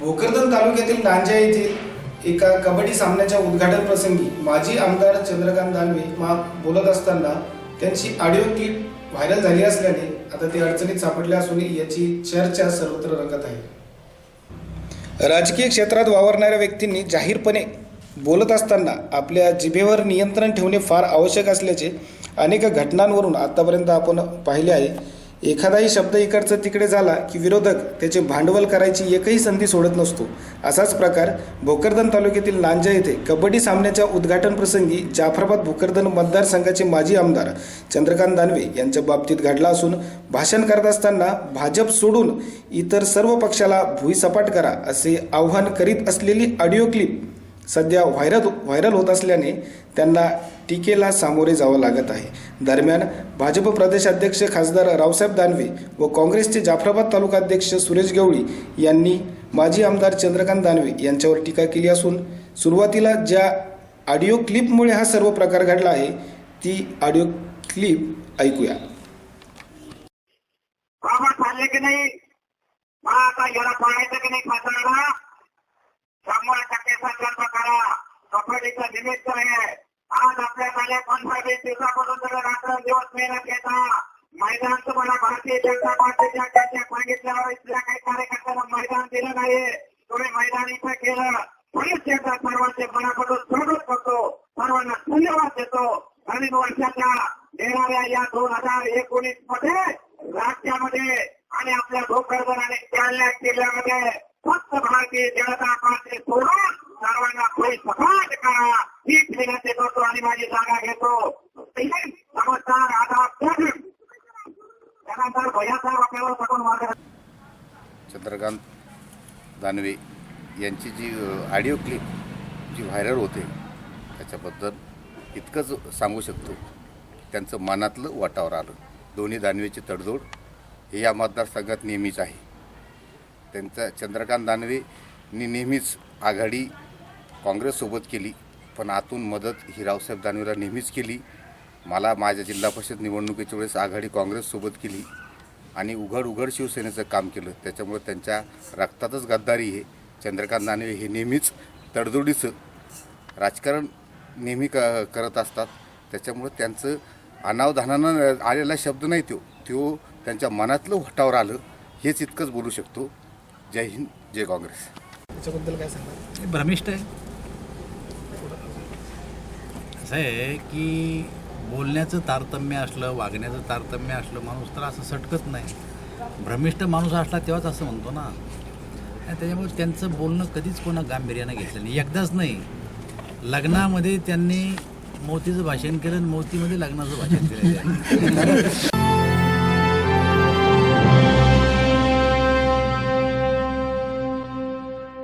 भोकरदन तालुक्यातील लांजा येथील एका कबड्डी सामन्याच्या उद्घाटन प्रसंगी माजी आमदार चंद्रकांत दानवे मा बोलत असताना त्यांची ऑडिओ क्लिप व्हायरल झाली असल्याने आता ते अडचणीत सापडले असून याची चर्चा सर्वत्र रंगत आहे. राजकीय क्षेत्रात वावरणाऱ्या व्यक्तींनी जाहीरपणे बोलत असताना आपल्या जिभेवर नियंत्रण ठेवणे फार आवश्यक असल्याचे अनेक घटनांवरून आतापर्यंत आपण पाहिले आहे. एखादाही शब्द इकडचा तिकडे झाला की विरोधक त्याचे भांडवल करायची एकही संधी सोडत नसतो. असाच प्रकार भोकरदन तालुक्यातील लांजा येथे कबड्डी सामन्याच्या उद्घाटन प्रसंगी जाफराबाद भोकरदन मतदारसंघाचे माजी आमदार चंद्रकांत दानवे यांच्या बाबतीत घडला असून भाषण करत असताना भाजप सोडून इतर सर्व पक्षाला भुईसपाट करा असे आव्हान करीत असलेली ऑडिओ क्लिप सध्या व्हायरल व्हायरल होत असल्याने त्यांना टीकेला सामोरे जावं लागत आहे. दरम्यान भाजप प्रदेशाध्यक्ष खासदार रावसाहेब दानवे व काँग्रेसचे जाफराबाद तालुकाध्यक्ष सुरेश गवळी यांनी माजी आमदार चंद्रकांत दानवे यांच्यावर टीका केली असून सुरुवातीला ज्या ऑडिओ क्लिपमुळे हा सर्व प्रकार घडला आहे ती ऑडिओ क्लिप ऐकूया. की नाही? आता याला पाहायचं की नाही शंभर टक्के संकल्प निमित्त आहे. आज आपल्या पहिल्या वीस दिवसापासून तर रात्र दिवस मेहनत घेता. मैदान तुम्हाला भारतीय जनता पार्टीच्या त्यांच्या सांगितल्यावर इथल्या काही कार्यकर्त्यांना मैदान दिलं नाही तुम्ही मैदान इथं केलं. पोलीस एकदा सर्वांचे मनापासून स्वागत करतो. सर्वांना धन्यवाद देतो. नवीन वर्षाच्या येणाऱ्या या दोन हजार एकोणीसमध्ये राज्यामध्ये आणि आपल्या भोकरदन आणि जालना जिल्ह्यामध्ये फक्त भारतीय जनता पार्टी सोडून सर्वांना खोई सपाट करा. हीच विनंती करतो आणि माझी जागा घेतो. नमस्कार आता त्यानंतर भैयासाहेब आपल्याला सकून मार्ग चंद्रकांत दानवे यांची जी ऑडिओ क्लिप जी व्हायरल होते त्याच्याबद्दल इतकंच सांगू शकतो. त्यांचं मनातलं वाटावर आलं. दोन्ही दानवेची तडजोड हे या मतदारसंघात नेहमीच आहे. त्यांचा चंद्रकांत दानवेनी नेहमीच आघाडी काँग्रेससोबत केली पण आतून मदत ही रावसाहेब दानवेला नेहमीच केली. मला माझ्या जिल्हा परिषद निवडणुकीच्या वेळेस आघाडी काँग्रेससोबत केली आणि उघड उघड शिवसेनेचं काम केलं. त्याच्यामुळे त्यांच्या रक्तातच गद्दारी आहे. चंद्रकांत दानवे हे नेहमीच तडजोडीचं राजकारण नेहमी क करत असतात. त्याच्यामुळे त्यांचं अनावधानानं आलेला शब्द नाही तो. तो त्यांच्या मनातलं वटावर आलं हेच इतकंच बोलू शकतो. जय हिंद जय काँग्रेस. त्याच्याबद्दल काय हे भ्रमिष्ट आहे. असं आहे की बोलण्याचं तारतम्य असलं वागण्याचं तारतम्य असलं माणूस तर असं सटकत नाही. भ्रमिष्ट माणूस असला तेव्हाच असं म्हणतो ना. आणि त्याच्यामुळे त्यांचं बोलणं कधीच कोणा गांभीर्यानं घेतलं नाही. एकदाच नाही. लग्नामध्ये त्यांनी मोतीचं भाषण केलं आणि मोतीमध्ये लग्नाचं भाषण केलं